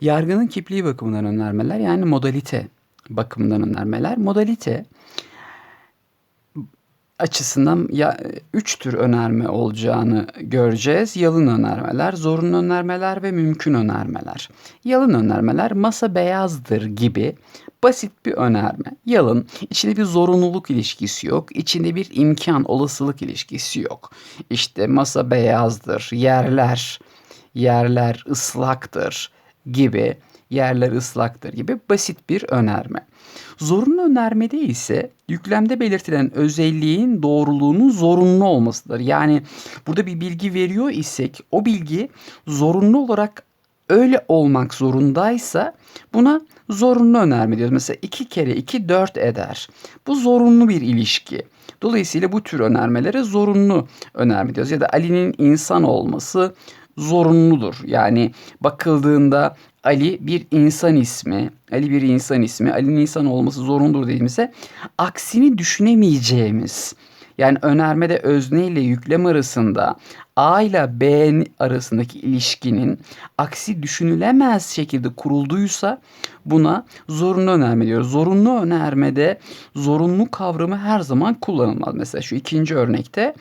Yargının kipliği bakımından önermeler yani modalite bakımından önermeler. Modalite açısından ya üç tür önerme olacağını göreceğiz. Yalın önermeler, zorunlu önermeler ve mümkün önermeler. Yalın önermeler masa beyazdır gibi basit bir önerme. Yalın, içinde bir zorunluluk ilişkisi yok. içinde bir imkan, olasılık ilişkisi yok. İşte masa beyazdır, yerler, yerler ıslaktır gibi, yerler ıslaktır gibi basit bir önerme. Zorunlu önermede ise yüklemde belirtilen özelliğin doğruluğunun zorunlu olmasıdır. Yani burada bir bilgi veriyor isek o bilgi zorunlu olarak öyle olmak zorundaysa buna zorunlu önerme diyoruz. Mesela 2 kere 2 4 eder. Bu zorunlu bir ilişki. Dolayısıyla bu tür önermelere zorunlu önerme diyoruz. Ya da Ali'nin insan olması zorunludur. Yani bakıldığında Ali bir insan ismi. Ali bir insan ismi. Ali'nin insan olması zorunludur dediğimizde aksini düşünemeyeceğimiz yani önermede özne ile yüklem arasında A ile B arasındaki ilişkinin aksi düşünülemez şekilde kurulduysa buna zorunlu önerme diyoruz. Zorunlu önermede zorunlu kavramı her zaman kullanılmaz. Mesela şu ikinci örnekte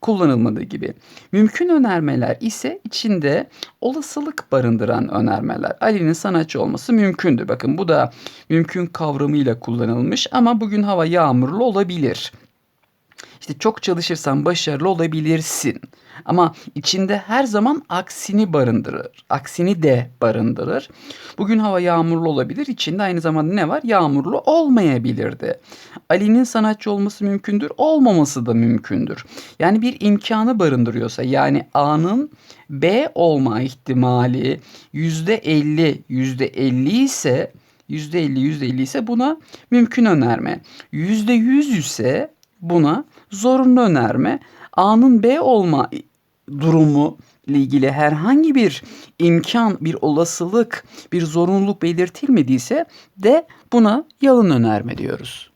kullanılmadığı gibi. Mümkün önermeler ise içinde olasılık barındıran önermeler. Ali'nin sanatçı olması mümkündür. Bakın bu da mümkün kavramıyla kullanılmış ama bugün hava yağmurlu olabilir. İşte çok çalışırsan başarılı olabilirsin. Ama içinde her zaman aksini barındırır. Aksini de barındırır. Bugün hava yağmurlu olabilir. İçinde aynı zamanda ne var? Yağmurlu olmayabilirdi. Ali'nin sanatçı olması mümkündür. Olmaması da mümkündür. Yani bir imkanı barındırıyorsa yani A'nın B olma ihtimali %50 %50 ise %50 %50 ise buna mümkün önerme. %100 ise buna zorunlu önerme A'nın B olma durumu ile ilgili herhangi bir imkan, bir olasılık, bir zorunluluk belirtilmediyse de buna yalın önerme diyoruz.